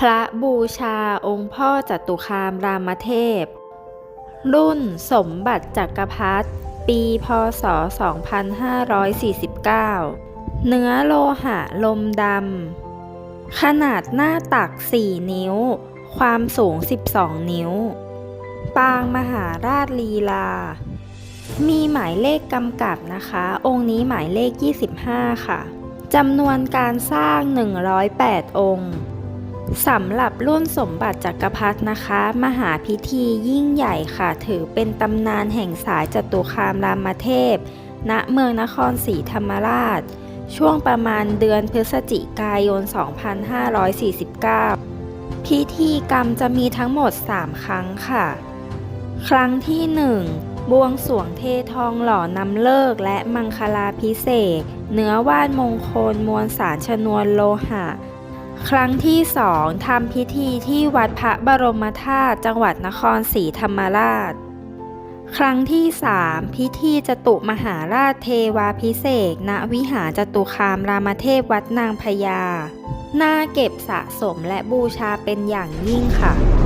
พระบูชาองค์พ่อจตุคามรามเทพ รุ่นสมบัติจักรพรรดิปีพศ 2549 เนื้อโลหะลมดำ ขนาดหน้าตัก 4 นิ้ว ความสูง 12 นิ้ว ปางมหาราชลีลา มีหมายเลขกำกับนะคะ องค์นี้หมายเลข 25 ค่ะ จำนวนการสร้าง 108 องค์ สำหรับรุ่นสมบัติจักรพรรดินะคะ มหาพิธียิ่งใหญ่ค่ะ ถือเป็นตำนานแห่งสายจตุคามรามเทพ ณเมืองนครศรีธรรมราช ช่วงประมาณเดือนพฤศจิกายน 2549 พิธีกรรมจะมีทั้งหมด 3 ครั้งค่ะ ครั้งที่ 1 บวงสวงเททองหล่อนำเลิกและมังคลาพิเศษ เนื้อว่านมงคลมวลสารชนวนโลหะ ครั้งที่สองทำพิธีที่วัดพระบรมธาตุจังหวัดนครศรีธรรมราช ครั้งที่สามพิธีจตุมหาราชเทวาพิเศษ ณวิหารจตุคามรามเทพวัดนางพญาน่าเก็บสะสมและบูชาเป็นอย่างยิ่งค่ะ